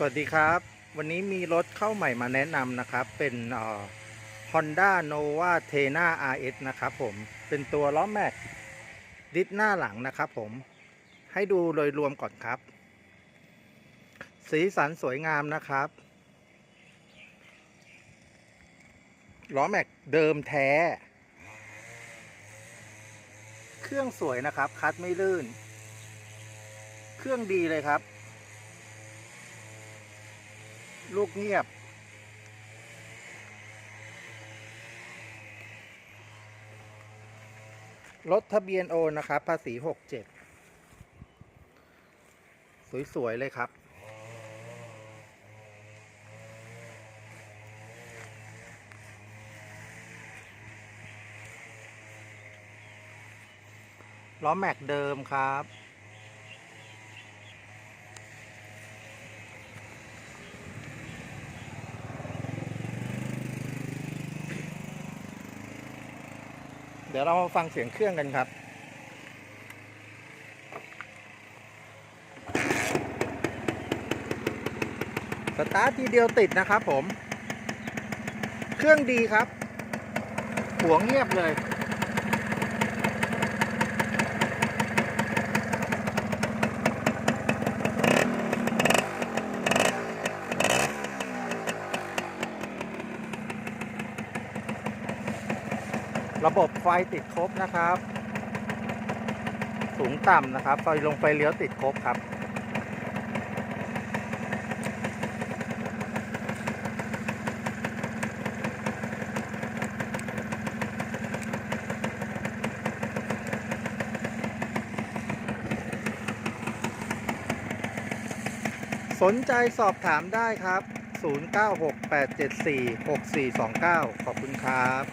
สวัสดีครับ วันนี้มีรถเข้าใหม่มาแนะนำนะครับ เป็นเอ่อ Honda Nova t e n a RS นะครับผม เป็นตัวล้อแม็กดิสหน้าหลังนะครับผม ให้ดูโดยรวมก่อนครับ สีสันสวยงามนะครับล้อแม็กเดิมแท้ เครื่องสวยนะครับ คัดไม่ลื่น เครื่องดีเลยครับ ลูกเงียบ รถทะเบียนโอนะครับ ภาษี67สวย ๆ เลยครับ ล้อแม็กเดิมครับ เดี๋ยวเรามาฟังเสียงเครื่องกันครับสตาร์ททีเดียวติดนะครับผม เครื่องดีครับ หัวเงียบเลย ระบบไฟติดครบนะครับ สูงต่ำนะครับไฟลงไฟเลี้ยวติดครบครับ สนใจสอบถามได้ครับ 0968746429 ขอบคุณครับ